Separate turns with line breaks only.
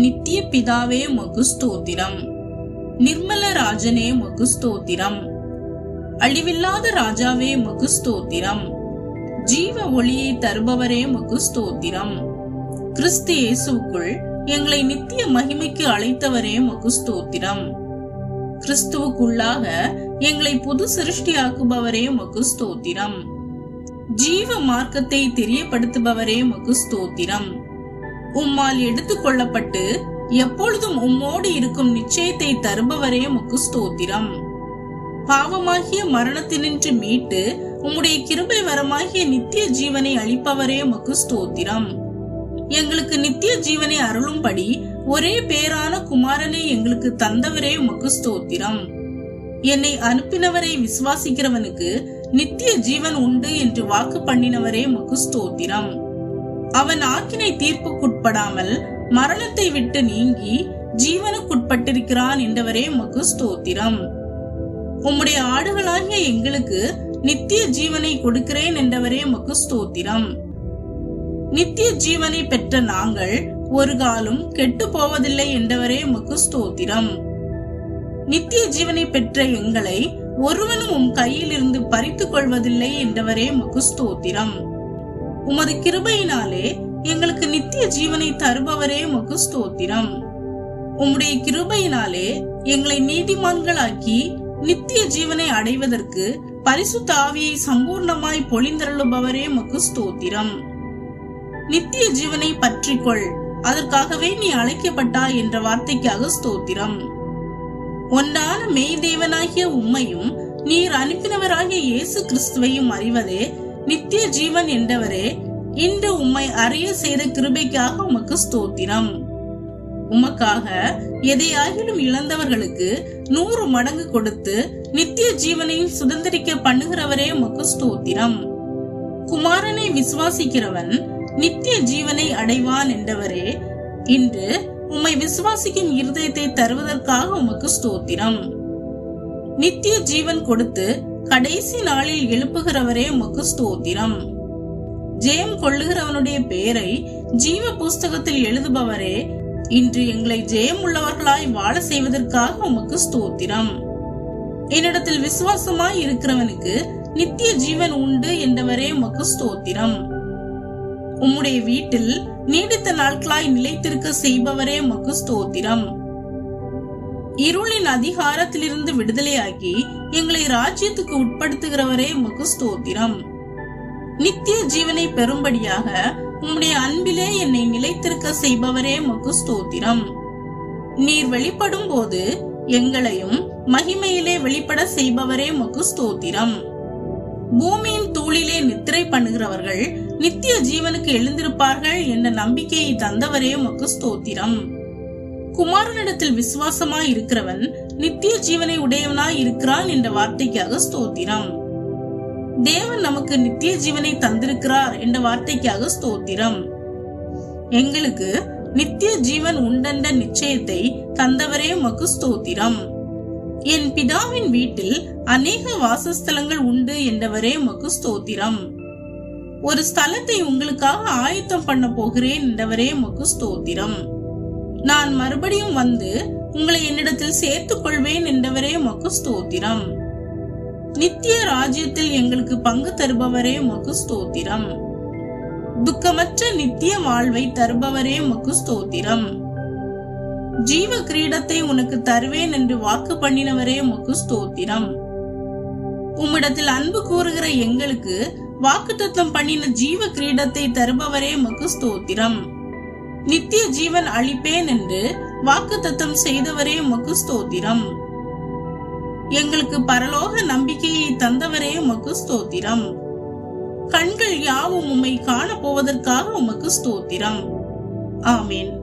நித்திய பிதாவே மகு ஸ்தோத்திரம் நிர்மல ராஜனே மகு ஸ்தோத்திரம் அழிவில்லாத ராஜாவே மகுஸ்தோத்திரம் ஜீவ ஒளியை தருபவரே மகுஸ்தோத்திரம் கிறிஸ்து இயேசுக்குள் எங்களை நித்திய மகிமைக்கு அழைத்தவரே மகுஸ்தோத்திரம் கிறிஸ்துவுக்குள்ளாக எங்களை புது சிருஷ்டியாக்குபவரே மகுஸ்தோத்திரம் ஜீவ மார்க்கத்தை தெரியப்படுத்துபவரே மகுஸ்தோத்திரம் ஸ்தோத்திரம் உம்மால் எடுத்துக் கொள்ளப்பட்டு எப்பொழுதும் உம்மோடு இருக்கும் நிச்சயத்தை தருபவரே உமக்கு ஸ்தோத்திரம். பாவமாகிய மரணத்தினின்று மீட்டு உம்முடைய கிருபை வரமாகிய நித்திய ஜீவனை அளிப்பவரே உமக்கு ஸ்தோத்திரம். எங்களுக்கு நித்திய ஜீவனை அருளும்படி ஒரே பேரான குமாரனை எங்களுக்கு தந்தவரே உமக்கு ஸ்தோத்திரம். என்னை அனுப்பினவரை விசுவாசிக்கிறவனுக்கு நித்திய ஜீவன் உண்டு என்று வாக்கு பண்ணினவரே உமக்கு ஸ்தோத்திரம். அவன் ஆக்கினை தீர்ப்புக்குட்படாமல் மரணத்தை விட்டு நீங்கி ஜீவனுக்குட்பட்டிருக்கிறான் என்றவரே மகு ஸ்தோத்திரம். உம்முடைய ஆடுகளாகிய எங்களுக்கு நித்திய ஜீவனை கொடுக்கிறேன் என்றவரே மகு ஸ்தோத்திரம். நித்திய ஜீவனை பெற்ற நாங்கள் ஒரு காலம் கெட்டு போவதில்லை என்றவரே மகு ஸ்தோத்திரம். நித்திய ஜீவனை பெற்ற எங்களை ஒருவனும் உம் கையில் இருந்து பறித்துக் கொள்வதில்லை என்றவரே மகு ஸ்தோத்திரம். உமது கிருபையினாலே எங்களுக்கு நித்திய ஜீவனை தருபவரே உமக்கு ஸ்தோத்திரம். உம்முடைய கிருபையினாலே எங்களை நீதிமான்களாக்கி நித்திய ஜீவனை அடைவதற்கு பரிசுத்த ஆவியை சம்பூர்ணமாய் பொழிந்தருளுபவரே உமக்கு ஸ்தோத்திரம். நித்திய ஜீவனை பற்றிக்கொள் அதற்காகவே நீ அழைக்கப்பட்டாய் என்ற வார்த்தைக்காக ஸ்தோத்திரம். ஒன்றான மெய் தேவனாகிய உம்மையும் நீர் அனுப்பினவராகிய இயேசு கிறிஸ்துவையும் அறிவதே நித்திய ஜீவன் என்றவரே இன்று உம்மை அறிய செய்த கிருபைக்காக உமக்கு ஸ்தோத்திரம். உமக்காக எதையாகிலும் இழந்தவர்களுக்கு நூறு மடங்கு கொடுத்து நித்திய ஜீவனையும் சுதந்திரிக்க பண்ணுகிறவரே உமக்கு ஸ்தோத்திரம். குமாரனை விசுவாசிக்கிறவன் நித்திய ஜீவனை அடைவான் என்றவரே இன்று உம்மை விசுவாசிக்கும் இருதயத்தை தருவதற்காக உமக்கு ஸ்தோத்திரம். நித்திய ஜீவன் கொடுத்து கடைசி நாளில் எழுப்புகிறவரே உமக்கு ஸ்தோத்திரம் ஜெயம் கொள்ளுகிறவனுடைய பெயரை ஜீவ புஸ்தகத்தில் எழுதுபவரே இன்று எங்களை ஜெயம் உள்ளவர்களாய் வாழ செய்வதற்காக உமக்கு ஸ்தோத்திரம். என்னிடத்தில் விசுவாசமாய் இருக்கிறவனுக்கு நித்திய ஜீவன் உண்டு என்றவரே உமக்கு ஸ்தோத்திரம். உம்முடைய வீட்டில் நீடித்த நாட்களாய் நிலைத்திருக்க செய்பவரே உமக்கு ஸ்தோத்திரம். இருளின் அதிகாரத்திலிருந்து விடுதலையாக்கி எங்களை ராஜ்யத்துக்கு உட்படுத்துகிறவரே உமக்கு ஸ்தோத்திரம். நித்திய ஜீவனை பெறும்படியாக உம்முடைய அன்பிலே என்னை நிலைத்திருக்க செய்பவரே உமக்கு ஸ்தோத்திரம். நீர் வெளிப்படும் போது எங்களையும் மகிமையிலே வெளிப்பட செய்பவரே உமக்கு ஸ்தோத்திரம். பூமியின் தூளிலே நித்திரை பண்ணுகிறவர்கள் நித்திய ஜீவனுக்கு எழுந்திருப்பார்கள் என்ற நம்பிக்கையை தந்தவரே உமக்கு ஸ்தோத்திரம். குமாரனிடத்தில் விசுவாசமாய் இருக்கிறவன் நித்திய ஜீவனை உடையவனாய் இருக்கிறான் என்ற வார்த்தைக்காக ஸ்தோத்திரம். தேவன் நமக்கு நித்திய ஜீவனை தந்திருக்கிறார் என்ற வார்த்தைக்காக ஸ்தோத்திரம். எங்களுக்கு நித்திய ஜீவன் உண்டென்ற நிச்சயத்தை தந்தவரே உமக்கு ஸ்தோத்திரம். என் பிதாவின் வீட்டில் அநேக வாசஸ்தலங்கள் உண்டு என்றவரே உமக்கு ஸ்தோத்திரம். ஒரு ஸ்தலத்தை உங்களுக்காக ஆயத்தம் பண்ண போகிறேன் என்றவரே உமக்கு ஸ்தோத்திரம். நான் மறுபடியும் வந்து உங்களை என்னிடத்தில் சேர்த்துக் கொள்வேன் என்றவரே உமக்கு ஸ்தோத்திரம் நித்திய ராஜ்யத்தில் எங்களுக்கு பங்கு தருபவரே உமக்கு ஸ்தோத்திரம் துக்கமற்ற நித்திய வாழ்வை தருபவரே உமக்கு ஸ்தோத்திரம் ஜீவ கிரீடத்தை உனக்கு தருவேன் என்று வாக்கு பண்ணினவரே உமக்கு ஸ்தோத்திரம் உம்மிடத்தில் அன்பு கூறுகிற எங்களுக்கு வாக்குத்தத்தம் பண்ணின ஜீவ கிரீடத்தை தருபவரே உமக்கு ஸ்தோத்திரம் நித்திய ஜீவன் அளிப்பேன் என்று வாக்குத்தத்தம் செய்தவரே உமக்கு ஸ்தோத்திரம் எங்களுக்கு பரலோக நம்பிக்கையை தந்தவரே உமக்கு ஸ்தோத்திரம் கண்கள் யாவும் உம்மை காண போவதற்காக உமக்கு ஸ்தோத்திரம் ஆமேன்.